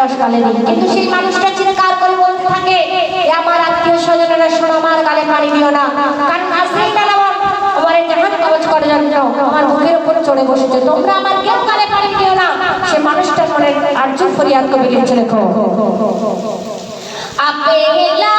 রস গালে কিন্তু সেই মানুষটা করে বলতে থাকে আমার আত্মীয় শোনো, আমার গালে দিও না। কারণ আমার আমার জাহান কবচ করে জন্য আমার উপর চড়ে বসেছে। তোমরা আমার কেউ গালে পানি দিও না। সে মানুষটার মনে আর্য ফরিয়াদ কবি লিখছে লেখো। আপেলা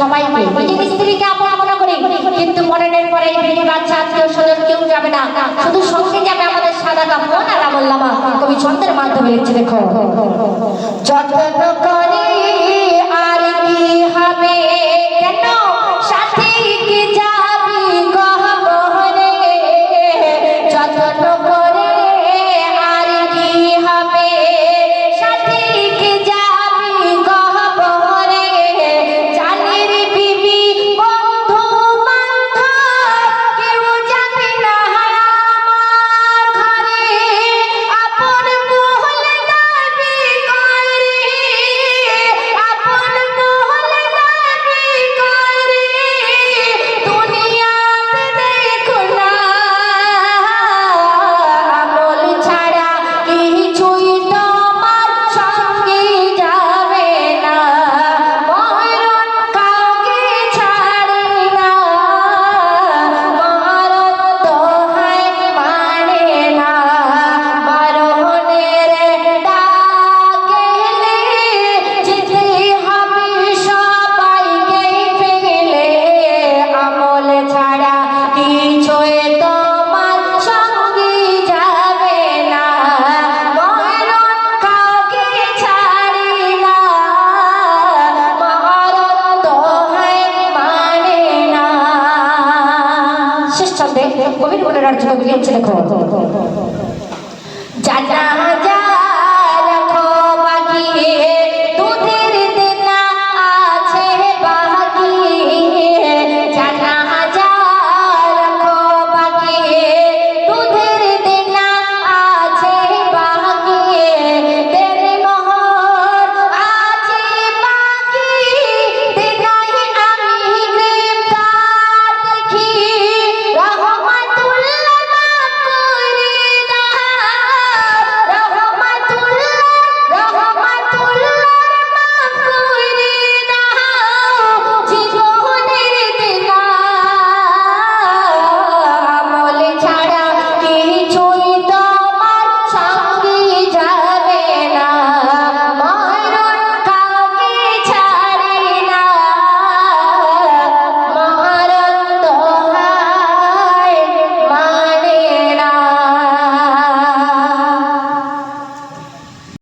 সবাইকে নিজের স্ত্রীকে আপন মনে করি কিন্তু মরণের পরে এই বাচ্চা আত্মীয় স্বজন কেউ যাবে না। শুধু সঙ্গে যাবে আমাদের সাদা কাপড় আর আমল্লামা কবি ছন্দের মাধ্যমে লিখছে দেখো। যত্ন করে আর কি হবে? তকবীর হচ্ছে দেখো জানা